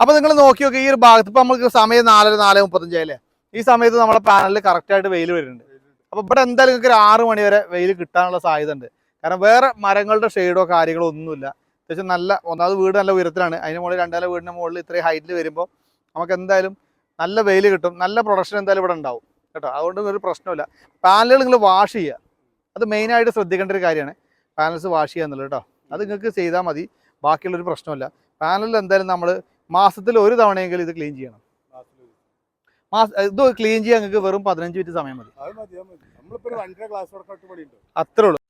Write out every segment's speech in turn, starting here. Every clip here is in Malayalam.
അപ്പൊ നിങ്ങൾ നോക്കി നോക്കി ഈ ഒരു ഭാഗത്ത് ഇപ്പൊ നമുക്ക് സമയം നാലര നാല് മുപ്പത്തഞ്ചായില്ലേ ഈ സമയത്ത് നമ്മുടെ പാനലിൽ കറക്റ്റ് ആയിട്ട് വെയിൽ വരുന്നുണ്ട്. അപ്പൊ ഇവിടെ എന്തായാലും നിങ്ങൾക്ക് ഒരു ആറ് മണി വരെ വെയിൽ കിട്ടാനുള്ള സാധ്യത ഉണ്ട്. കാരണം വേറെ മരങ്ങളുടെ ഷെയ്ഡോ കാര്യങ്ങളോ ഒന്നുമില്ല. അത്യാവശ്യം നല്ല ഒന്നാമത് വീട് നല്ല ഉയരത്തിലാണ്. അതിന് മുകളിൽ രണ്ടാല വീടിന്റെ മുകളിൽ ഇത്രയും ഹൈറ്റിൽ വരുമ്പോൾ നമുക്ക് എന്തായാലും നല്ല വെയിൽ കിട്ടും. നല്ല പ്രൊഡക്ഷൻ എന്തായാലും ഇവിടെ ഉണ്ടാവും. കേട്ടോ? അതുകൊണ്ട് ഒരു പ്രശ്നമില്ല പാനലുകൾ നിങ്ങൾ വാഷ് ചെയ്യുക. അത് മെയിനായിട്ട് ശ്രദ്ധിക്കേണ്ട ഒരു കാര്യമാണ്. പാനൽസ് വാഷ് ചെയ്യുക എന്നുള്ളത് കേട്ടോ. അത് നിങ്ങൾക്ക് ചെയ്താൽ മതി. ബാക്കിയുള്ളൊരു പ്രശ്നമില്ല പാനലിൽ എന്തായാലും നമ്മൾ മാസത്തിൽ ഒരു തവണയെങ്കിലും ഇത് ക്ലീൻ ചെയ്യണം. മാസ ഇത് ക്ലീൻ ചെയ്യാൻ നിങ്ങൾക്ക് വെറും പതിനഞ്ച് മിനിറ്റ് സമയം മതി. അത്രേ ഉള്ളൂ.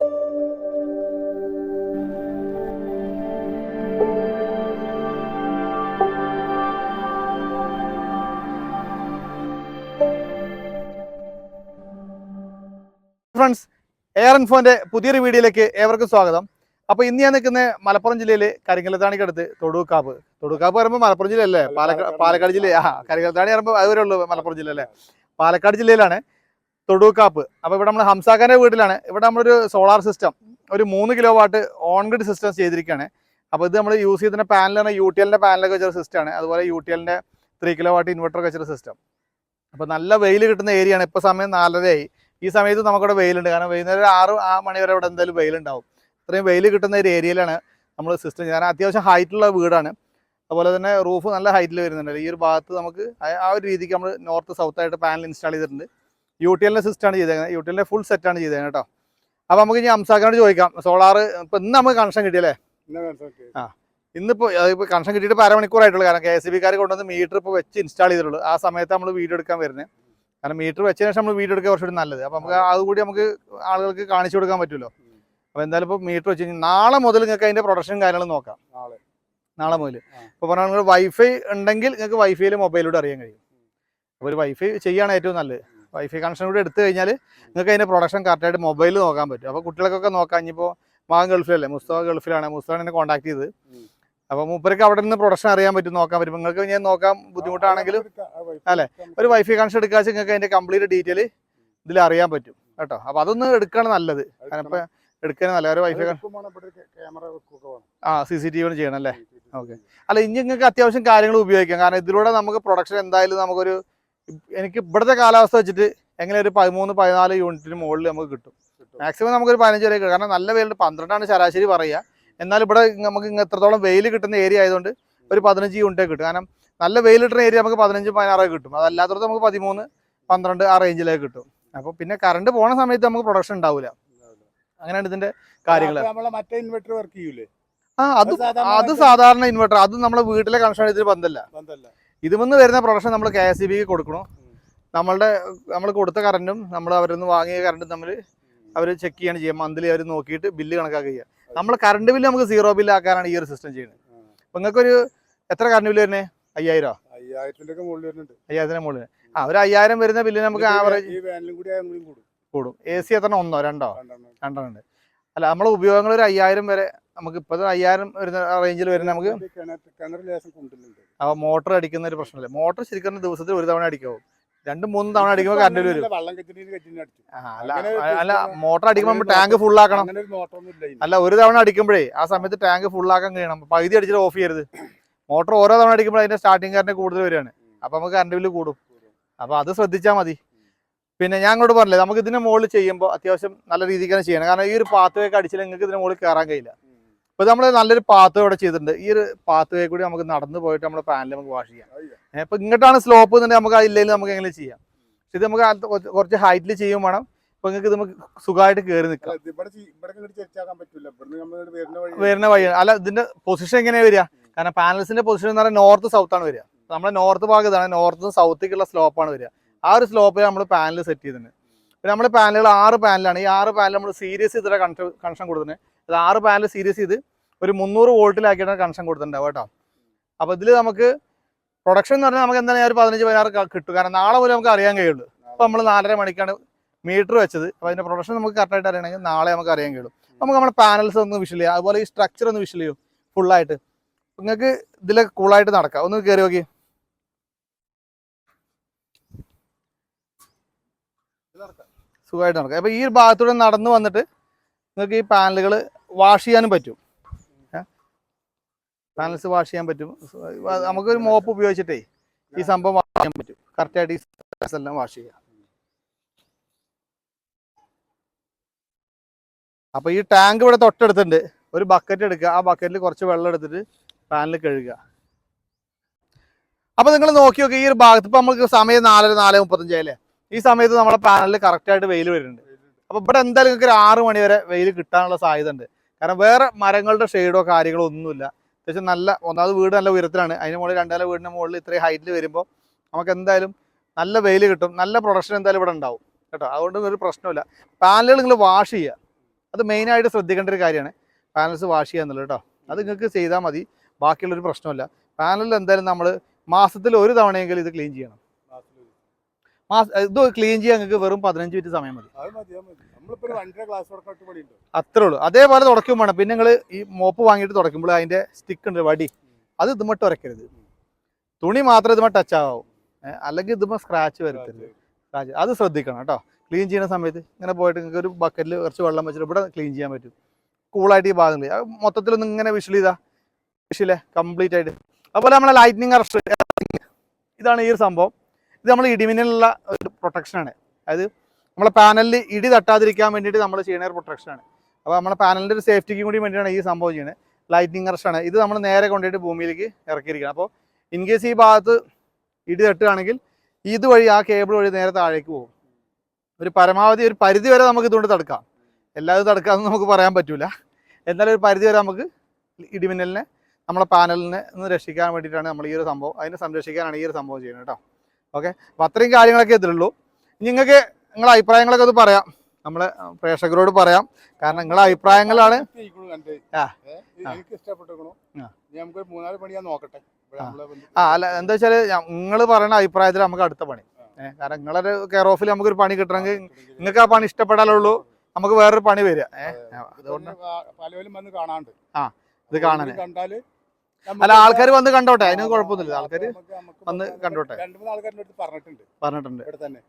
ഫ്രണ്ട്സ് എയർ ഇൻഫോന്റെ പുതിയൊരു വീഡിയോയിലേക്ക് ഏവർക്കും സ്വാഗതം. അപ്പൊ ഇന്ന് ഞാൻ നിൽക്കുന്ന മലപ്പുറം ജില്ലയിലെ കരിങ്കലത്താണിക്കടുത്ത് തൊടുക്കാപ്പ് തൊടുക്കാപ്പ് പറയുമ്പോൾ മലപ്പുറം ജില്ല അല്ലേ പാലക്കാട് പാലക്കാട് ജില്ല. ആ കരിങ്കലത്താണി പറയുമ്പോൾ അതുവരെ ഉള്ളൂ മലപ്പുറം ജില്ല അല്ലേ? പാലക്കാട് ജില്ലയിലാണ് തൊടുക്കാപ്പ്. അപ്പൊ ഇവിടെ നമ്മൾ ഹംസാക്കാന്റെ വീട്ടിലാണ്. ഇവിടെ നമ്മളൊരു സോളാർ സിസ്റ്റം ഒരു മൂന്ന് kilo watt on grid system ചെയ്തിരിക്കുകയാണ്. അപ്പോൾ ഇത് നമ്മൾ യൂസ് ചെയ്യുന്ന പാനലാണ് യു ടി എല്ലിന്റെ പാനലൊക്കെ വെച്ചൊരു സിസ്റ്റമാണ് അതുപോലെ യു ടി എല്ലിന്റെ ത്രീ കിലോ വാട്ട് ഇൻവെർട്ടർ വെച്ചൊരു സിസ്റ്റം അപ്പോൾ നല്ല വെയിൽ കിട്ടുന്ന ഏരിയയാണ് ഇപ്പോൾ സമയം നാലരയായി. ഈ സമയത്ത് നമുക്കിവിടെ വെയിലുണ്ട്. കാരണം വൈകുന്നേരം ആറ് ആ മണി വരെ ഇവിടെ എന്തായാലും വെയിലുണ്ടാവും. ഇത്രയും വെയിൽ കിട്ടുന്ന ഒരു ഏരിയയിലാണ് നമ്മൾ സിസ്റ്റം ഞാൻ അത്യാവശ്യം ഹൈറ്റുള്ള വീടാണ്. അതുപോലെ തന്നെ റൂഫ് നല്ല ഹൈറ്റിൽ വരുന്നുണ്ട്. ഈ ഒരു ഭാഗത്ത് നമുക്ക് ആ- ഒരു രീതിക്ക് നമ്മൾ നോർത്ത് സൗത്ത് ആയിട്ട് പാനൽ ഇൻസ്റ്റാൾ ചെയ്തിട്ടുണ്ട്. യു ടി എല്ലിന്റെ സിസ്റ്റമാണ് ചെയ്തേക്കുന്നത്. യു ടി എല്ലിന്റെ ഫുൾ സെറ്റാണ് ചെയ്തേക്കുന്നത് കേട്ടോ. അപ്പോൾ നമുക്ക് ഇനി അംസാക്കാനോട് ചോദിക്കാം. സോളാർ ഇപ്പം ഇന്ന് നമുക്ക് കണക്ഷൻ കിട്ടിയല്ലേ? ആ. ഇന്നിപ്പോൾ ഇപ്പോൾ കണക്ഷൻ കിട്ടിയിട്ട് ഇപ്പോൾ അരമണിക്കൂറായിട്ടുള്ളൂ. കാരണം കെ എസ് ബി കാർ കൊണ്ടുവന്ന് മീറ്റർ ഇപ്പോൾ വെച്ച് ഇൻസ്റ്റാൾ ചെയ്തിട്ടുള്ളൂ. ആ സമയത്ത് നമ്മൾ വീഡിയോ എടുക്കാൻ വരുന്നത്. കാരണം മീറ്റർ വെച്ചതിന് ശേഷം നമ്മൾ വീഡിയോ എടുക്കാൻ കുറച്ചുകൂടി നല്ലത്. അപ്പോൾ നമുക്ക് അതുകൂടി നമുക്ക് ആളുകൾക്ക് കാണിച്ചു കൊടുക്കാൻ പറ്റുമല്ലോ. അപ്പോൾ എന്തായാലും ഇപ്പോൾ മീറ്റർ വെച്ച് കഴിഞ്ഞാൽ നാളെ മുതൽ നിങ്ങൾക്ക് അതിന്റെ പ്രൊഡക്ഷൻ കാര്യങ്ങളും നോക്കാം. നാളെ. നാളെ മുതൽ. ഇപ്പൊ ഇപ്പോൾ പറഞ്ഞാൽ നിങ്ങൾ വൈഫൈ ഉണ്ടെങ്കിൽ നിങ്ങൾക്ക് വൈഫൈയിൽ മൊബൈലിലൂടെ അറിയാൻ കഴിയും. അപ്പോൾ ഒരു വൈഫൈ ചെയ്യാണ് ഏറ്റവും നല്ലത്. വൈഫൈ കണക്ഷൻ കൂടി എടുത്തു കഴിഞ്ഞാൽ നിങ്ങൾക്ക് അതിന്റെ പ്രൊഡക്ഷൻ കറക്റ്റായിട്ട് മൊബൈലിൽ നോക്കാൻ പറ്റും. അപ്പോൾ കുട്ടികൾക്കൊക്കെ നോക്കാം. ഇനിയിപ്പോൾ മകൻ ഗൾഫിലല്ലേ? മുസ്തഫ ഗൾഫിലാണ്. മുസ്തഫ എന്നെ കോൺടാക്ട് ചെയ്ത്. അപ്പോൾ മൂപ്പർക്ക് അവിടെ നിന്ന് പ്രൊഡക്ഷൻ അറിയാൻ പറ്റും. നോക്കാൻ പറ്റും. നിങ്ങൾക്ക് ഞാൻ നോക്കാൻ ബുദ്ധിമുട്ടാണെങ്കിലും അല്ലേ? ഒരു വൈഫൈ കണക്ഷൻ എടുക്കാച്ച് നിങ്ങൾക്ക് അതിന്റെ കംപ്ലീറ്റ് ഡീറ്റെയിൽ ഇതിൽ അറിയാൻ പറ്റും. കേട്ടോ? അപ്പോൾ അതൊന്ന് എടുക്കുകയാണ് നല്ലത്. കാരണം ഇപ്പോൾ എടുക്കാൻ നല്ല വൈഫൈ ആ സി സി ടി വി ചെയ്യണം അല്ലേ? ഓക്കെ. അല്ല ഇനി നിങ്ങൾക്ക് അത്യാവശ്യം കാര്യങ്ങൾ ഉപയോഗിക്കാം. കാരണം ഇതിലൂടെ നമുക്ക് പ്രൊഡക്ഷൻ എന്തായാലും നമുക്കൊരു എനിക്ക് ഇവിടുത്തെ കാലാവസ്ഥ വെച്ചിട്ട് എങ്ങനെ ഒരു പതിമൂന്ന് പതിനാല് യൂണിറ്റിന് മുകളിൽ നമുക്ക് കിട്ടും. മാക്സിമം നമുക്കൊരു പതിനഞ്ച് വരെ കിട്ടും. കാരണം നല്ല വെയിലുണ്ട്. പന്ത്രണ്ടാണ് ശരാശരി പറയുക. എന്നാൽ ഇവിടെ നമുക്ക് എത്രത്തോളം വെയിൽ കിട്ടുന്ന ഏരിയ ആയതുകൊണ്ട് ഒരു പതിനഞ്ച് യൂണിറ്റേ കിട്ടും. കാരണം നല്ല വെയിൽ കിട്ടുന്ന ഏരിയ നമുക്ക് പതിനഞ്ച് പതിനാറേ കിട്ടും. അതല്ലാത്തടത്ത് നമുക്ക് പതിമൂന്ന് പന്ത്രണ്ട് ആ റേഞ്ചിലേക്ക് കിട്ടും. അപ്പോൾ പിന്നെ കറണ്ട് പോണ സമയത്ത് നമുക്ക് പ്രൊഡക്ഷൻ ഉണ്ടാവില്ല അങ്ങനെയാണ് ഇതിന്റെ കാര്യങ്ങൾ നമ്മളെ മറ്റേ ഇൻവെർട്ടർ വർക്ക് ചെയ്യൂലേ? ആ അത് അത് സാധാരണ ഇൻവെർട്ടർ അത് നമ്മളെ വീട്ടിലെ കണക്ഷൻ ഇതിന് ബന്ധമല്ല ബന്ധല്ല. ഇതുമെന്ന് വരുന്ന പ്രൊഡക്ഷൻ നമ്മൾ കെ എസ് ബിക്ക് കൊടുക്കണം. നമ്മളുടെ നമ്മൾ കൊടുത്ത കറണ്ടും നമ്മൾ അവരിൽ നിന്ന് വാങ്ങിയ കറണ്ടും തമ്മിൽ അവർ ചെക്ക് ചെയ്യാണ് ചെയ്യുക. മന്ത്ലി അവർ നോക്കിയിട്ട് ബില്ല് കണക്കാക്കുക ചെയ്യുക. നമ്മൾ കറണ്ട് ബില്ല് നമുക്ക് സീറോ ബില്ല് ആക്കാനാണ് ഈ ഒരു സിസ്റ്റം ചെയ്യുന്നത്. അപ്പം നിങ്ങൾക്കൊരു എത്ര കറണ്ട് ബില്ല് വരുന്നത് അയ്യായിരം? അയ്യായിരത്തിന്റെ മുകളിൽ വരുന്നുണ്ട്. അയ്യായിരത്തിന് മുകളിൽ. ആ ഒരു അയ്യായിരം വരുന്ന ബില്ല് നമുക്ക് ആവറേജ് കൂടി. എ സി എത്ര ഒന്നോ? രണ്ടോ? രണ്ടെണ്ണം. ഉണ്ട് അല്ല നമ്മളെ ഉപയോഗങ്ങൾ ഒരു അയ്യായിരം വരെ നമുക്ക് ഇപ്പോഴത്തെ അയ്യായിരം വരുന്ന റേഞ്ചിൽ വരുന്ന നമുക്ക് അപ്പൊ അപ്പോൾ മോട്ടർ അടിക്കുന്ന ഒരു പ്രശ്നമില്ല. മോട്ടർ ശരിക്കും ദിവസത്തിൽ ഒരു തവണ അടിക്കാവും. രണ്ടും മൂന്നും തവണ അടിക്കുമ്പോൾ കറണ്ട് ബില്ല് വരും. അല്ല മോട്ടോർ അടിക്കുമ്പോൾ നമ്മൾ ടാങ്ക് ഫുൾ ആക്കണം. അല്ല ഒരു തവണ അടിക്കുമ്പോഴേ ആ സമയത്ത് ടാങ്ക് ഫുൾ ആക്കാൻ കഴിയണം പകുതി അടിച്ചിട്ട് ഓഫ് ചെയ്യരുത്. മോട്ടർ ഓരോ തവണ അടിക്കുമ്പോൾ അതിന്റെ സ്റ്റാർട്ടിംഗ് കറണ്ട് കൂടുതൽ വരികയാണ്. അപ്പൊ നമുക്ക് കറണ്ട് ബില്ല് കൂടും. അപ്പൊ അത് ശ്രദ്ധിച്ചാൽ മതി. പിന്നെ ഞാൻ അങ്ങോട്ട് പറഞ്ഞില്ലേ നമുക്ക് ഇതിന്റെ മുകളിൽ ചെയ്യുമ്പോൾ അത്യാവശ്യം നല്ല രീതിക്ക് തന്നെ ചെയ്യണം. കാരണം ഈ ഒരു പാത്ത് വേ ഒക്കെ അടിച്ചാൽ നിങ്ങൾക്ക് ഇതിന്റെ മുകളിൽ കയറാൻ കഴിയില്ല. ഇപ്പൊ നമ്മൾ നല്ലൊരു പാത്ത് ഇവിടെ ചെയ്തിട്ടുണ്ട്. ഈ ഒരു പാത്ത് വേ കൂടി നമുക്ക് നടന്നു പോയിട്ട് നമ്മുടെ പാനൽ നമുക്ക് വാഷ് ചെയ്യാം. ഇപ്പൊ ഇങ്ങോട്ടാണ് സ്ലോപ്പ് എന്നുണ്ടെങ്കിൽ നമുക്ക് അതില്ലെങ്കിൽ നമുക്ക് എങ്ങനെ ചെയ്യാം. ഇത് നമുക്ക് കുറച്ച് ഹൈറ്റിൽ ചെയ്യും വേണം. ഇപ്പൊ നിങ്ങൾക്ക് നമുക്ക് സുഖമായിട്ട് കയറി നിൽക്കാം. വരുന്ന വഴി വരുന്ന വഴിയാണ്. അല്ല ഇതിന്റെ പൊസിഷൻ എങ്ങനെയാ വരിക? കാരണം പാനൽസിന്റെ പൊസിഷൻ എന്ന് പറഞ്ഞാൽ നോർത്ത് സൗത്ത് ആണ് വരിക. നമ്മുടെ നോർത്ത് ഭാഗത്താണ്. നോർത്ത് സൗത്തേക്കുള്ള സ്ലോപ്പാണ് വരിക. ആ ഒരു സ്ലോപ്പിൽ നമ്മൾ പാനൽ സെറ്റ് ചെയ്തിട്ടുണ്ട് പിന്നെ നമ്മുടെ പാനലുകൾ ആറ് പാനലാണ് ഈ ആറ് പാനൽ നമ്മൾ സീരിയസ് ചെയ്തിട്ട് കണക്ഷൻ കണക്ഷൻ കൊടുത്തിട്ടുണ്ട് അത് ആറ് പാനൽ സീരിയസ് ചെയ്ത് ഒരു മുന്നൂറ് വോൾട്ടിലാക്കിയിട്ടാണ് കണക്ഷൻ കൊടുത്തിട്ടുണ്ടാവും കേട്ടോ. അപ്പോൾ ഇതിൽ നമുക്ക് പ്രൊഡക്ഷൻ എന്ന് പറഞ്ഞാൽ നമുക്ക് എന്തായാലും ഒരു പതിനഞ്ച് പതിനാറ് കിട്ടും. കാരണം നാളെ പോലും നമുക്ക് അറിയാൻ കഴിയുള്ളൂ. അപ്പോൾ നമ്മൾ നാലര മണിക്കാണ് മീറ്റർ വെച്ചത്. അപ്പോൾ അതിന്റെ പ്രൊഡക്ഷൻ നമുക്ക് കറക്റ്റായിട്ട് അറിയണമെങ്കിൽ നാളെ നമുക്ക് അറിയാൻ കഴിയുള്ളൂ. നമുക്ക് നമ്മുടെ പാനൽസ് ഒന്ന് വിഷൽ ചെയ്യാം. അതുപോലെ ഈ സ്ട്രക്ചർ ഒന്ന് വിഷൽ ചെയ്യും. ഫുള്ളായിട്ട് നിങ്ങൾക്ക് ഇതിലെ കൂളായിട്ട് നടക്കാം. ഒന്ന് കയറി നോക്കി സുഖമായിട്ട് നടക്കാം. അപ്പോൾ ഈ ഒരു ഭാഗത്തൂടെ നടന്നു വന്നിട്ട് നിങ്ങൾക്ക് ഈ പാനലുകൾ വാഷ് ചെയ്യാനും പറ്റും. പാനൽസ് വാഷ് ചെയ്യാൻ പറ്റും. നമുക്ക് നമുക്കൊരു മോപ്പ് ഉപയോഗിച്ചിട്ടേ ഈ സംഭവം വാഷ് ചെയ്യാൻ പറ്റും. കറക്റ്റായിട്ട് ഈ എല്ലാം വാഷ് ചെയ്യാം. അപ്പോൾ ഈ ടാങ്ക് ഇവിടെ തൊട്ടടുത്തുണ്ട്. ഒരു ബക്കറ്റ് എടുക്കുക. ആ ബക്കറ്റിൽ കുറച്ച് വെള്ളം എടുത്തിട്ട് പാനൽ കഴുകുക. അപ്പോൾ നിങ്ങൾ നോക്കി നോക്കി ഈ ഒരു ഭാഗത്ത് ഇപ്പോൾ നമുക്ക് സമയം നാലര നാല് മുപ്പത്തഞ്ചായില്ലേ ഈ സമയത്ത് നമ്മുടെ പാനലിൽ കറക്റ്റായിട്ട് വെയിൽ വരുന്നുണ്ട്. അപ്പോൾ ഇവിടെ എന്തായാലും നിങ്ങൾക്ക് ഒരു ആറ് മണി വരെ വെയിൽ കിട്ടാനുള്ള സാധ്യത ഉണ്ട്. കാരണം വേറെ മരങ്ങളുടെ ഷെയ്ഡോ കാര്യങ്ങളോ ഒന്നുമില്ല. അത്യാവശ്യം നല്ല ഒന്നാമത് വീട് നല്ല ഉയരത്തിലാണ്. അതിന് മുകളിൽ രണ്ടാല വീടിന് മുകളിൽ ഇത്രയും ഹൈറ്റിൽ വരുമ്പോൾ നമുക്ക് എന്തായാലും നല്ല വെയിൽ കിട്ടും. നല്ല പ്രൊഡക്ഷൻ എന്തായാലും ഇവിടെ ഉണ്ടാവും. കേട്ടോ? അതുകൊണ്ട് ഒരു പ്രശ്നമില്ല പാനലുകൾ നിങ്ങൾ വാഷ് ചെയ്യുക. അത് മെയിനായിട്ട് ശ്രദ്ധിക്കേണ്ട ഒരു കാര്യമാണ്. പാനൽസ് വാഷ് ചെയ്യുക എന്നുള്ളത് കേട്ടോ. അത് നിങ്ങൾക്ക് ചെയ്താൽ മതി. ബാക്കിയുള്ളൊരു പ്രശ്നമില്ല പാനലിൽ എന്തായാലും നമ്മൾ മാസത്തിൽ ഒരു തവണയെങ്കിലും ഇത് ക്ലീൻ ചെയ്യണം. ഇത് ക്ലീൻ ചെയ്യാൻ നിങ്ങൾക്ക് വെറും പതിനഞ്ച് മിനിറ്റ് സമയം മതി. അത്രേ ഉള്ളൂ. അതേപോലെ തുടക്കും വേണം. പിന്നെ നിങ്ങൾ ഈ മോപ്പ് വാങ്ങിയിട്ട് തുടക്കുമ്പോൾ അതിന്റെ സ്റ്റിക്ക് ഉണ്ട് വടി. അത് ഇതുമട്ട് ഉരക്കരുത് തുണി മാത്രം ഇതുമ ടച്ച് ആവും. അല്ലെങ്കിൽ ഇതുമ സ്ക്രാച്ച് വരത്തില്ല. സ്ക്രാച്ച് അത് ശ്രദ്ധിക്കണം കേട്ടോ. ക്ലീൻ ചെയ്യുന്ന സമയത്ത് ഇങ്ങനെ പോയിട്ട് നിങ്ങൾക്ക് ഒരു ബക്കറ്റിൽ കുറച്ച് വെള്ളം വെച്ചിട്ട് ഇവിടെ ക്ലീൻ ചെയ്യാൻ പറ്റും. കൂളായിട്ട് ഈ ഭാഗങ്ങളിൽ മൊത്തത്തിൽ മൊത്തത്തിലൊന്ന് ഇങ്ങനെ വിഷൽ ചെയ്താ വിഷിലെ കംപ്ലീറ്റ് ആയിട്ട്. അതുപോലെ നമ്മളെ ലൈറ്റ്നിങ് അറസ്റ്റ് ഇതാണ് ഈ ഒരു സംഭവം. ഇത് നമ്മൾ ഇടിമിന്നലുള്ള ഒരു പ്രൊട്ടക്ഷനാണ് അതായത് നമ്മളെ പാനലിൽ ഇടി തട്ടാതിരിക്കാൻ വേണ്ടിയിട്ട് നമ്മൾ ചെയ്യുന്ന ഒരു പ്രൊട്ടക്ഷനാണ് അപ്പോൾ നമ്മളെ പാനലിന്റെ ഒരു സേഫ്റ്റിക്ക് കൂടി വേണ്ടിയാണ് ഈ സംഭവം ചെയ്യുന്നത്. ലൈറ്റിനിങ് റഷാണ് ഇത് നമ്മൾ നേരെ കൊണ്ടുപോയിട്ട് ഭൂമിയിലേക്ക് ഇറക്കിയിരിക്കണം അപ്പോൾ ഇൻ കേസ് ഈ ഭാഗത്ത് ഇടി തട്ടുകയാണെങ്കിൽ ഇതുവഴി ആ കേബിൾ വഴി നേരെ താഴേക്ക് പോകും. ഒരു പരമാവധി ഒരു പരിധി വരെ നമുക്ക് ഇതുകൊണ്ട് തടുക്കാം. എല്ലാതും തടുക്കാമെന്ന് നമുക്ക് പറയാൻ പറ്റില്ല എന്നാലും ഒരു പരിധി വരെ നമുക്ക് ഇടിമിന്നലിനെ നമ്മളെ പാനലിനെ ഒന്ന് രക്ഷിക്കാൻ വേണ്ടിയിട്ടാണ് നമ്മൾ ഈ ഒരു സംഭവം അതിനെ സംരക്ഷിക്കാനാണ് ഈ ഒരു സംഭവം ചെയ്യുന്നത് കേട്ടോ. ഓക്കെ? അപ്പോൾ അത്രയും കാര്യങ്ങളൊക്കെ ഇതിലുള്ളൂ. നിങ്ങൾക്ക് നിങ്ങളുടെ അഭിപ്രായങ്ങളൊക്കെ അത് പറയാം. നമ്മളെ പ്രേക്ഷകരോട് പറയാം. കാരണം നിങ്ങളുടെ അഭിപ്രായങ്ങളാണ്. ആ. ആ. ആ. അല്ല എന്താ വെച്ചാൽ നിങ്ങൾ പറയുന്ന അഭിപ്രായത്തിൽ നമുക്ക് അടുത്ത പണി. കാരണം നിങ്ങളൊരു കെയർ ഓഫിൽ നമുക്കൊരു പണി കിട്ടണമെങ്കിൽ നിങ്ങൾക്ക് ആ പണി ഇഷ്ടപ്പെടാലുള്ളൂ നമുക്ക് വേറൊരു പണി വരിക. ഏഹ് അതുകൊണ്ട് വന്ന് കാണാണ്ട്. ഇത് കാണാൻ കണ്ടാൽ അല്ല ആൾക്കാർ വന്ന് കണ്ടോട്ടെ? അതിന് കുഴപ്പമൊന്നുമില്ല. ആൾക്കാർ വന്ന് കണ്ടോട്ടെ. രണ്ട് മൂന്ന് ആൾക്കാരുടെ അടുത്ത് പറഞ്ഞിട്ടുണ്ട്. പറഞ്ഞിട്ടുണ്ട്. ഇവിടെ തന്നെ.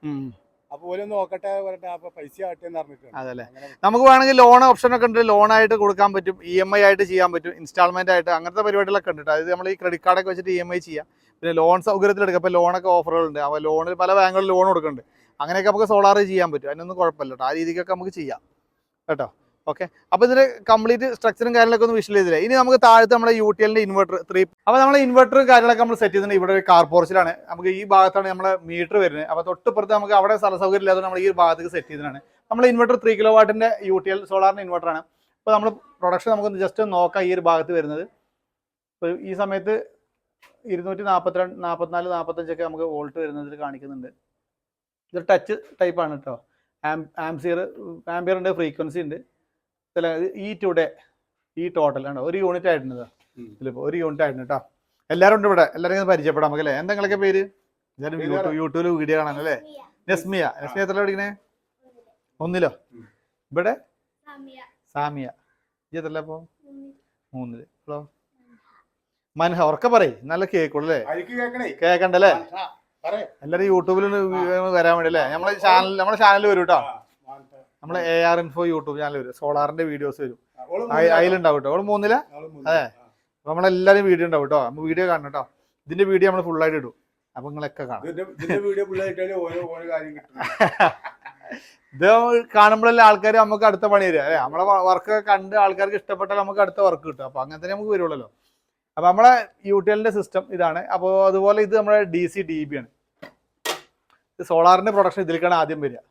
നോക്കട്ടെ പൈസ അതല്ലേ നമുക്ക് വേണമെങ്കിൽ ലോൺ ഓപ്ഷൻ ഒക്കെ ഉണ്ട്. ലോൺ ആയിട്ട് കൊടുക്കാൻ പറ്റും. ഇ എം ഐ ആയിട്ട് ചെയ്യാൻ പറ്റും. ഇൻസ്റ്റാൾമെന്റ് ആയിട്ട് അങ്ങനത്തെ പരിപാടികളൊക്കെ ഉണ്ട് അതായത് നമ്മൾ ഈ ക്രെഡിറ്റ് കാർഡൊക്കെ വെച്ചിട്ട് ഇ എം ഐ ചെയ്യാം. പിന്നെ ലോൺ സൗകര്യത്തിൽ എടുക്കാം അപ്പോൾ ലോണൊക്കെ ഓഫറുകളുണ്ട് അപ്പോൾ ലോണിൽ പല ബാങ്കുകളിൽ ലോൺ കൊടുക്കുന്നുണ്ട്. അങ്ങനെയൊക്കെ നമുക്ക് സോളാർ ചെയ്യാൻ പറ്റും. അതിനൊന്നും കുഴപ്പമില്ല കേട്ടോ ആ രീതിക്കൊക്കെ നമുക്ക് ചെയ്യാം. കേട്ടോ? ഓക്കെ അപ്പോൾ ഇതിന്റെ കംപ്ലീറ്റ് സ്ട്രക്ചറും കാര്യങ്ങളൊക്കെ ഒന്ന് വിഷ്വൽ ചെയ്തില്ലേ ഇനി നമുക്ക് താഴത്ത് നമ്മുടെ യു ടി എല്ലിന്റെ ഇൻവെർട്ടർ ത്രീ അപ്പോൾ നമ്മുടെ ഇൻവെർട്ടറും കാര്യങ്ങളൊക്കെ നമ്മൾ സെറ്റ് ചെയ്തിട്ടുണ്ട് ഇവിടെ കാർ പോർച്ചിലാണ് നമുക്ക് ഈ ഭാഗത്താണ് നമ്മുടെ മീറ്റർ വരുന്നത് അപ്പോൾ തൊട്ടിപ്പുറത്ത് നമുക്ക് അവിടെ സ്ഥല സൗകര്യം ഇല്ലാതെ നമ്മൾ ഈ ഭാഗത്തേക്ക് സെറ്റ് ചെയ്തതാണ് നമ്മൾ ഇൻവെർട്ടർ ത്രീ കിലോ വാട്ടിന്റെ യു ടി എൽ സോളാറിന്റെ ഇൻവെർട്ടറാണ് അപ്പോൾ നമ്മൾ പ്രൊഡക്ഷൻ നമുക്ക് ജസ്റ്റ് നോക്കാം ഈ ഒരു ഭാഗത്ത് വരുന്നത് ഇപ്പോൾ ഈ സമയത്ത് ഇരുന്നൂറ്റി നാൽപ്പത്തിരണ്ട് നാൽപ്പത്തിനാല് നാൽപ്പത്തഞ്ചൊക്കെ നമുക്ക് വോൾട്ട് വരുന്നതിൽ കാണിക്കുന്നുണ്ട് ഇത് ടച്ച് ടൈപ്പാണ് കേട്ടോ ആം ആംസിയർ ആംബിയറിന്റെ ഫ്രീക്വൻസി ഉണ്ട് ചില ഈ ടുഡേ ഈ ടോട്ടൽ ആണ്. ഒരു യൂണിറ്റ് ആയിട്ടുണ്ട് ഇതിലിപ്പോ ഇതിലിപ്പോൾ ഒരു യൂണിറ്റ് ആയിട്ടുണ്ട് കേട്ടോ എല്ലാവരും ഉണ്ട് ഇവിടെ. എല്ലാവരും പരിചയപ്പെടാം നമുക്ക് അല്ലേ എന്തെങ്കിലൊക്കെ പേര് യൂട്യൂബിൽ വീഡിയോ കാണാൻ അല്ലേ? നസ്മിയ. നസ്മിയ. എത്ര പഠിക്കണേ? ഒന്നിലോ? ഇവിടെ? സമയ. സാമിയ. ഈ എത്ര അപ്പോൾ മൂന്നിൽ. ഹലോ. മനഹ ഉറക്കെ പറയ്. നല്ല കേക്കുള്ളൂ അല്ലേ? കേക്കണ്ടല്ലേ? എല്ലാരും യൂട്യൂബിൽ വരാൻ വേണ്ടി അല്ലേ? നമ്മളെ ചാനൽ നമ്മളെ ചാനലിൽ വരും കേട്ടോ നമ്മളെ A R info YouTube channel വരും. സോളാറിന്റെ വീഡിയോസ് വരും. അതിലുണ്ടാവും കേട്ടോ. അവൾ മൂന്നില? അതെ. അപ്പൊ നമ്മളെല്ലാരും വീഡിയോ ഉണ്ടാവും കേട്ടോ. നമ്മൾ വീഡിയോ കാണണം കേട്ടോ. ഇതിന്റെ വീഡിയോ നമ്മൾ ഫുൾ ആയിട്ട് ഇടും. അപ്പൊ നിങ്ങളൊക്കെ കാണാം. ഇത് കാണുമ്പോഴല്ലേ ആൾക്കാർ നമുക്ക് അടുത്ത പണി തരിക അല്ലെ? നമ്മളെ വർക്ക് കണ്ട് ആൾക്കാർക്ക് ഇഷ്ടപ്പെട്ടാൽ നമുക്ക് അടുത്ത വർക്ക് കിട്ടും. അപ്പൊ അങ്ങനെ തന്നെ നമുക്ക് വരുള്ളല്ലോ. അപ്പൊ നമ്മളെ യൂട്ടിയലിന്റെ സിസ്റ്റം ഇതാണ്. അപ്പോൾ അതുപോലെ ഇത് നമ്മുടെ ഡി സി ഡി ബി ആണ്. സോളാറിന്റെ പ്രൊഡക്ഷൻ ഇതിലേക്കാണ് ആദ്യം വരിക.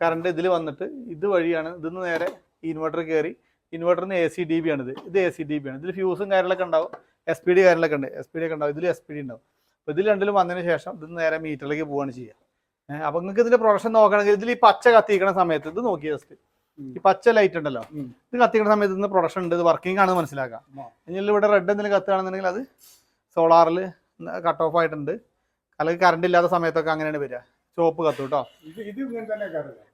കറണ്ട് ഇതിൽ വന്നിട്ട് ഇത് വഴിയാണ് ഇതിന്ന് നേരെ ഇൻവെർട്ടർ കയറി ഇൻവെർട്ടറിന് എ സി ഡി ബി ആണ് ഇത്. ഇത് എ സി ഡി ബി ആണ്. ഇതിൽ ഫ്യൂസും കാര്യങ്ങളൊക്കെ ഉണ്ടാവും. എസ് പി ഡി കാര്യങ്ങളൊക്കെ ഉണ്ട്. എസ് പി ഡി ഒക്കെ ഉണ്ടാവും. ഇതിൽ എസ് പി ഡി ഉണ്ടാവും. അപ്പോൾ ഇതിൽ രണ്ടിലും വന്നതിന് ശേഷം ഇത് നേരെ മീറ്ററിലേക്ക് പോവുകയാണ് ചെയ്യുക ഏഹ് അപ്പൊ നിങ്ങൾക്ക് ഇതിന്റെ പ്രൊഡക്ഷൻ നോക്കണമെങ്കിൽ ഇതിൽ ഈ പച്ച കത്തിക്കണ സമയത്ത് ഇത് നോക്കി ജസ്റ്റ് ഈ പച്ച ലൈറ്റ് ഉണ്ടല്ലോ. ഇത് കത്തിക്കണ സമയത്ത് ഇതിന് പ്രൊഡക്ഷൻ ഉണ്ട്. ഇത് വർക്കിംഗ് ആണെന്ന് മനസ്സിലാക്കാം. ഇനി ഇവിടെ റെഡ് എന്തെങ്കിലും കത്തുകയാണെന്നുണ്ടെങ്കിൽ അത് സോളാറിൽ കട്ട് ഓഫ് ആയിട്ടുണ്ട്. അല്ലെങ്കിൽ കറണ്ട് ഇല്ലാത്ത സമയത്തൊക്കെ അങ്ങനെയാണ് വരിക. ചോപ്പ് കത്തും കേട്ടോ.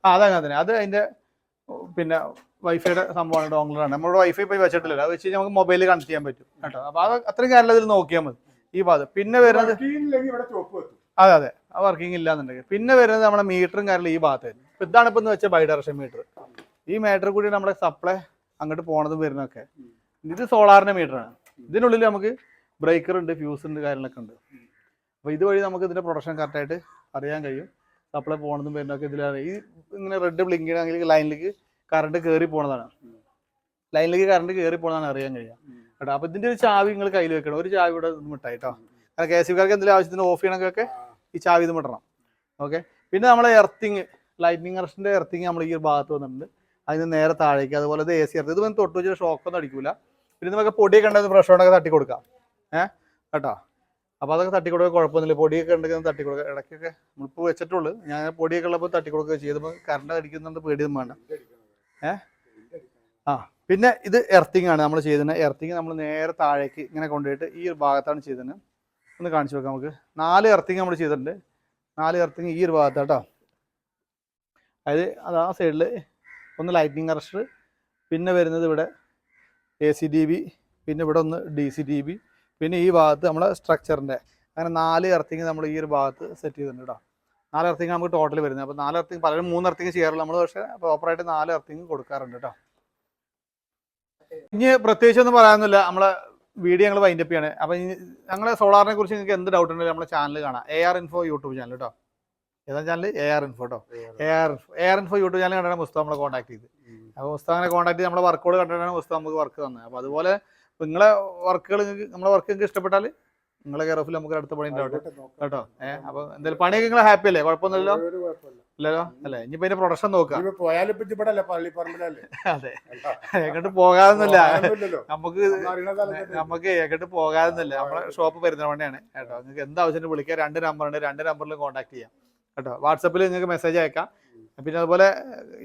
ആ അതങ്ങനെ തന്നെ. അത് അതിന്റെ പിന്നെ വൈഫൈയുടെ സംഭവമാണ് ഡോംഗ്ലറാണ് നമ്മുടെ വൈഫൈ പോയി വെച്ചിട്ടില്ല അത് വെച്ച് കഴിഞ്ഞാൽ നമുക്ക് മൊബൈലിൽ കണക്ട് ചെയ്യാൻ പറ്റും കേട്ടോ. അപ്പൊ അത് അത്രയും കാര്യം ഇതിൽ നോക്കിയാൽ മതി. ഈ ഭാഗം പിന്നെ വരുന്നത് അതെ അതെ. ആ വർക്കിംഗ് ഇല്ലാന്നുണ്ടെങ്കിൽ. പിന്നെ വരുന്നത് നമ്മുടെ മീറ്ററും കാര്യങ്ങളും ഈ ഭാഗത്തായിരുന്നു ഇപ്പൊ ഇതാണ് ഇപ്പൊ വെച്ച ബൈ ഡയറക്ഷൻ മീറ്റർ ഈ മീറ്റർ കൂടി നമ്മുടെ സപ്ലൈ അങ്ങോട്ട് പോണതും വരുന്നൊക്കെ ഇത് സോളാറിന്റെ മീറ്ററാണ് ഇതിനുള്ളിൽ നമുക്ക് ബ്രേക്കർ ഉണ്ട് ഫ്യൂസ് ഉണ്ട് കാര്യങ്ങളൊക്കെ ഉണ്ട്. അപ്പോൾ ഇതുവഴി നമുക്ക് ഇതിന്റെ പ്രൊഡക്ഷൻ കറക്റ്റായിട്ട് അറിയാൻ കഴിയും. സപ്ലൈ പോകണതും വരുന്നതൊക്കെ ഇതിലാണ്. ഈ ഇങ്ങനെ റെഡ് ബ്ലിങ്ക് ആണെങ്കിൽ ലൈനിലേക്ക് കറണ്ട് കയറി പോണതാണ്. ലൈനിലേക്ക് കറണ്ട് കയറി പോണതാണ് അറിയാൻ കഴിയുക. കേട്ടോ? അപ്പോൾ ഇതിന്റെ ഒരു ചാവി നിങ്ങൾ കയ്യിൽ വെക്കണം. ഒരു ചാവി ഇവിടെ മിട്ടായി കേട്ടോ. കാരണം കെ എസ് കാർക്ക് എന്തെങ്കിലും ആവശ്യത്തിന് ഓഫ് ചെയ്യണമെങ്കിലൊക്കെ ഈ ചാവി ഇത് മിട്ടണം. ഓക്കെ പിന്നെ നമ്മളെ എർത്തിങ് ലൈറ്റിനിങ് അറസ്റ്റിന്റെ എർത്തിങ് നമ്മൾ ഈ ഒരു ഭാഗത്ത് വന്നിട്ടുണ്ട്. അതിന് നേരെ താഴേക്ക് അതുപോലെ ഇത് എ സി എർത്ത് ഇത് തൊട്ട് വെച്ചാൽ ഷോക്കൊന്നും അടിക്കില്ല പിന്നെ നമുക്ക് പൊടിയൊക്കെ ഉണ്ടെങ്കിൽ ഫ്രഷ് തട്ടി കൊടുക്കാം ഏഹ്? കേട്ടോ? അപ്പോൾ അതൊക്കെ തട്ടി കൊടുക്കുക കുഴപ്പമൊന്നുമില്ല. പൊടിയൊക്കെ ഉണ്ടെങ്കിൽ തട്ടി കൊടുക്കുക ഇടയ്ക്കൊക്കെ നമ്മളിപ്പോൾ വെച്ചിട്ടുള്ളൂ. ഞാൻ പൊടിയൊക്കെ ഉള്ളപ്പോൾ തട്ടി കൊടുക്കുക ചെയ്തപ്പോൾ കറണ്ട് അടിക്കുന്നുണ്ട്. പേടിയൊന്നും വേണ്ട. ആ. പിന്നെ ഇത് എർത്തിങ് ആണ് നമ്മൾ ചെയ്തത് എർത്തിങ് നമ്മൾ നേരെ താഴേക്ക് ഇങ്ങനെ കൊണ്ടുപോയിട്ട് ഈ ഒരു ഭാഗത്താണ് ചെയ്തത് ഒന്ന് കാണിച്ചു നോക്കാം നമുക്ക്. നാല് എർത്തിങ് നമ്മൾ ചെയ്തിട്ടുണ്ട്. നാല് എർത്തിങ് ഈ ഒരു ഭാഗത്താട്ടോ അതായത് അത് ആ സൈഡിൽ ഒന്ന് ലൈറ്റിനിങ് അറസ്റ്റർ പിന്നെ വരുന്നത് ഇവിടെ എ സി ഡി ബി പിന്നെ ഇവിടെ ഒന്ന് ഡി സി ഡി ബി പിന്നെ ഈ ഭാഗത്ത് നമ്മൾ സ്ട്രക്ചറിന്റെ അങ്ങനെ നാല് എർത്തിങ് നമ്മൾ ഈ ഒരു ഭാഗത്ത് സെറ്റ് ചെയ്തിട്ടുണ്ട് കേട്ടോ നാല് എർത്തിങ് നമുക്ക് ടോട്ടൽ വരുന്നത്. അപ്പോൾ നാല് എർത്തിങ് പലരും മൂന്ന് എർത്തിങ് ചെയ്യാറില്ല നമ്മൾ പക്ഷേ പ്രോപ്പറായിട്ട് നാല് എർത്തിങ് കൊടുക്കാറുണ്ട് കേട്ടോ ഇനി പ്രത്യേകിച്ച് ഒന്നും പറയാനൊന്നുമില്ല. നമ്മളെ വീഡിയോ ഞങ്ങൾ വൈൻഡപ്പ് ചെയ്യാണ്. അപ്പോൾ ഇനി ഞങ്ങളെ സോളാറിനെ കുറിച്ച് നിങ്ങൾക്ക് എന്ത് ഡൗട്ട് ഉണ്ടെങ്കിലും നമ്മുടെ ചാനൽ കാണാം. A R info YouTube channel കേട്ടോ ഏതാ ചാനൽ എ ആർ ഇൻഫോ കേട്ടോ A R A R info YouTube channel കണ്ടാണ് പുസ്തകം നമ്മളെ കോൺടാക്ട് ചെയ്ത് അപ്പോൾ മുസ്തഫ അങ്ങനെ കോൺടാക്ട് ചെയ്ത് നമ്മളെ വർക്കോട് കണ്ടിട്ടാണ് പുസ്തകം നമുക്ക് വർക്ക് തന്നത്. അപ്പോൾ അതുപോലെ നിങ്ങളെ വർക്കുകൾ നമ്മളെ വർക്ക് നിങ്ങൾക്ക് ഇഷ്ടപ്പെട്ടാൽ നിങ്ങളെ കെയർ ഓഫിൽ നമുക്ക് അടുത്ത പണി ഉണ്ടാവട്ടെ. കേട്ടോ? ഏഹ് അപ്പോൾ എന്തായാലും പണിയൊക്കെ നിങ്ങൾ ഹാപ്പി അല്ലേ? കുഴപ്പമൊന്നുമില്ലല്ലോ? അല്ലല്ലോ ഇല്ലല്ലോ? അല്ലേ? ഇനിയിപ്പോൾ അതിന്റെ പ്രൊഡക്ഷൻ ഇനിയിപ്പോ അല്ലേ അതെ. എങ്ങോട്ട് പോകാതൊന്നുമില്ല നമുക്ക്. നമുക്ക് എങ്ങോട്ട് പോകാതൊന്നുമില്ല നമ്മളെ ഷോപ്പ് പെരുന്തൽമണ്ണയാണ് കേട്ടോ? നിങ്ങൾക്ക് എന്ത് ആവശ്യത്തിന് രണ്ട് നമ്പർ ഉണ്ട്. രണ്ട് നമ്പറിലും കോൺടാക്ട് ചെയ്യാം. കേട്ടോ? വാട്സപ്പിൽ നിങ്ങൾക്ക് മെസ്സേജ് അയക്കാം. പിന്നെ അതുപോലെ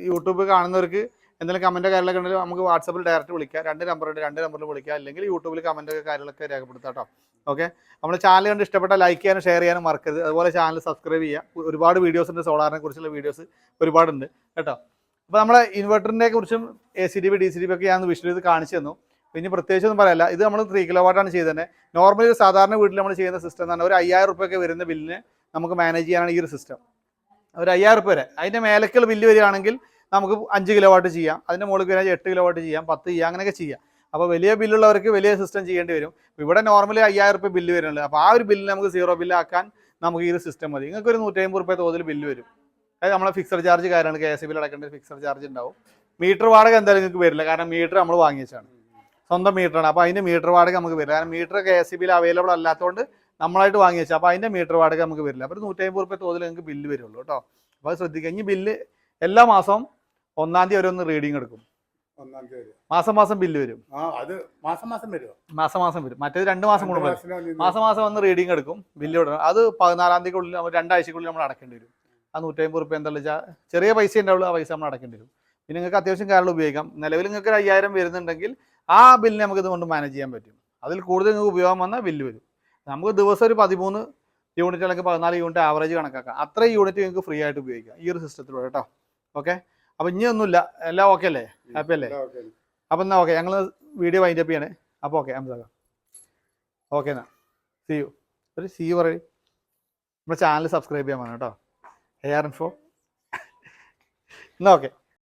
യൂട്യൂബ് കാണുന്നവർക്ക് എന്തെങ്കിലും കമന്റോ കാര്യങ്ങളൊക്കെ ഉണ്ടെങ്കിൽ നമുക്ക് വാട്സപ്പിൽ ഡയറക്റ്റ് വിളിക്കാം. രണ്ട് നമ്പർ ഉണ്ട് രണ്ട് നമ്പറിൽ വിളിക്കാം. അല്ലെങ്കിൽ യൂട്യൂബിൽ കമന്റൊക്കെ കാര്യങ്ങളൊക്കെ രേഖപ്പെടുത്താം കേട്ടോ. ഓക്കെ നമ്മൾ ചാനൽ കണ്ട് ഇഷ്ടപ്പെട്ട ലൈക്ക് ചെയ്യാനും ഷെയർ ചെയ്യാനും മറക്കരുത്. അതുപോലെ ചാനൽ സബ്സ്ക്രൈബ് ചെയ്യുക ഒരുപാട് വീഡിയോസ് ഉണ്ട്. സോളാറിനെ കുറിച്ചുള്ള വീഡിയോസ് ഒരുപാടുണ്ട് കേട്ടോ. അപ്പോൾ നമ്മളെ ഇൻവെർട്ടറിനെ കുറിച്ചും A C D B D C D B ഒക്കെ ഞാൻ വിഷ്ണു ഇത് കാണിച്ചു തന്നു. പിന്നെ പ്രത്യേകിച്ച് ഒന്നും പറയല്ല. ഇത് നമ്മൾ ത്രീ കിലോ വാട്ടാണ് ചെയ്തത് നോർമലി ഒരു സാധാരണ വീട്ടിൽ നമ്മൾ ചെയ്യുന്ന സിസ്റ്റം തന്നെ ഒരു അയ്യായിരം റുപ്യൊക്കെ വരുന്ന ബില്ലിന് നമുക്ക് മാനേജ് ചെയ്യാനാണ് ഈ ഒരു സിസ്റ്റം ഒരു അയ്യായിരം റുപ്യ വരെ. അതിന്റെ മേലക്കുള്ള ബില്ല് വരികയാണെങ്കിൽ നമുക്ക് അഞ്ച് കിലോ വാട്ട് ചെയ്യാം. അതിന്റെ മുകളിൽ കഴിഞ്ഞാൽ എട്ട് കിലോ വാട്ട് ചെയ്യാം പത്ത് ചെയ്യാം അങ്ങനെയൊക്കെ ചെയ്യാം. അപ്പോൾ വലിയ ബില്ലുള്ളവർക്ക് വലിയ സിസ്റ്റം ചെയ്യേണ്ടി വരും. ഇവിടെ നോർമലി അയ്യായിരം റുപ്യ ബില്ല് വരുന്നുണ്ട്. അപ്പോൾ ആ ഒരു ബില്ല് നമുക്ക് സീറോ ബില്ലാക്കാൻ നമുക്ക് ഈ ഒരു സിസ്റ്റം മതി. നിങ്ങൾക്ക് ഒരു നൂറ്റമ്പത് റുപ്യ തോതിൽ ബില്ല് വരും. അതായത് നമ്മളെ ഫിക്സഡ് ചാർജ് കാര്യമാണ്. കെ എസ് ബിൽ അടക്കേണ്ട ഫിക്സഡ് ചാർജ് ഉണ്ടാവും. മീറ്റർ വാടക എന്തായാലും നിങ്ങൾക്ക് വരില്ല. കാരണം മീറ്റർ നമ്മൾ വാങ്ങിയതാണ് സ്വന്തം മീറ്ററാണ് അപ്പോൾ അതിന്റെ മീറ്റർ വാടക നമുക്ക് വരില്ല. കാരണം മീറ്റർ കെ എസ് ബിയിൽ അവൈലബിൾ അല്ലാത്തതുകൊണ്ട് നമ്മളായിട്ട് വാങ്ങിച്ചാൽ അപ്പോൾ അതിന്റെ മീറ്റർ വാടക നമുക്ക് വരില്ല. അപ്പോൾ ഒരു നൂറ്റമ്പത് റുപ്യ തോതിൽ നിങ്ങൾക്ക് ബില്ല് വരുള്ളൂ കേട്ടോ. അപ്പോൾ ശ്രദ്ധിക്കുക. ഇനി ബില്ല് എല്ലാ മാസവും ഒന്നാം തീയതി വരെ ഒന്ന് റീഡിങ് എടുക്കും. ഒന്നാം തീയതി മാസം മാസം ബില്ല് വരും. ആ അത് മാസം മാസം വരുമോ മാസം മാസം വരും. മറ്റേത് രണ്ട് മാസം കൂടുമ്പോൾ മാസം മാസം വന്ന് റീഡിങ് എടുക്കും ബില്ല് ഇടണം അത് പതിനാലാം തീയതിക്കുള്ളിൽ നമ്മൾ രണ്ടാഴ്ചക്കുള്ളിൽ നമ്മൾ അടക്കേണ്ടി വരും. ആ നൂറ്റമ്പത് റുപ്യ എന്താ വെച്ചാൽ ചെറിയ പൈസ ഉണ്ടാവുള്ളൂ ആ പൈസ നമ്മൾ അടക്കേണ്ടി വരും. പിന്നെ നിങ്ങൾക്ക് അത്യാവശ്യം കാര്യങ്ങൾ ഉപയോഗിക്കാം. നിലവിൽ നിങ്ങൾക്ക് ഒരു അയ്യായിരം വരുന്നുണ്ടെങ്കിൽ ആ ബില്ലിനെ നമുക്ക് ഇതുകൊണ്ട് മാനേജ് ചെയ്യാൻ പറ്റും. അതിൽ കൂടുതൽ നിങ്ങൾക്ക് ഉപയോഗം വന്നാൽ ബില്ല് വരും. നമുക്ക് ദിവസം ഒരു പതിമൂന്ന് യൂണിറ്റ് അല്ലെങ്കിൽ പതിനാല് യൂണിറ്റ് ആവറേജ് കണക്കാക്കാം. അത്ര യൂണിറ്റ് നിങ്ങൾക്ക് ഫ്രീ ആയിട്ട് ഉപയോഗിക്കാം. ഈ ഒരു സിസ്റ്റത്തിലൂടെ കേട്ടോ. ഓക്കെ അപ്പോൾ ഇനി ഒന്നുമില്ല. എല്ലാം ഓക്കെ അല്ലേ? ഹാപ്പി അല്ലേ? അപ്പൊ എന്നാ അപ്പം ഓക്കെ ഞങ്ങൾ വീഡിയോ വൈൻഡപ്പ് ചെയ്യണേ. അപ്പൊ ഓക്കെ അംസാക്ക ഓക്കെ എന്നാ. സി യു ഒരു സി യു പറയും. നമ്മുടെ ചാനൽ സബ്സ്ക്രൈബ് ചെയ്യാൻ വേണം കേട്ടോ. എ ആർ ഇൻഫോ എന്നാ ഓക്കെ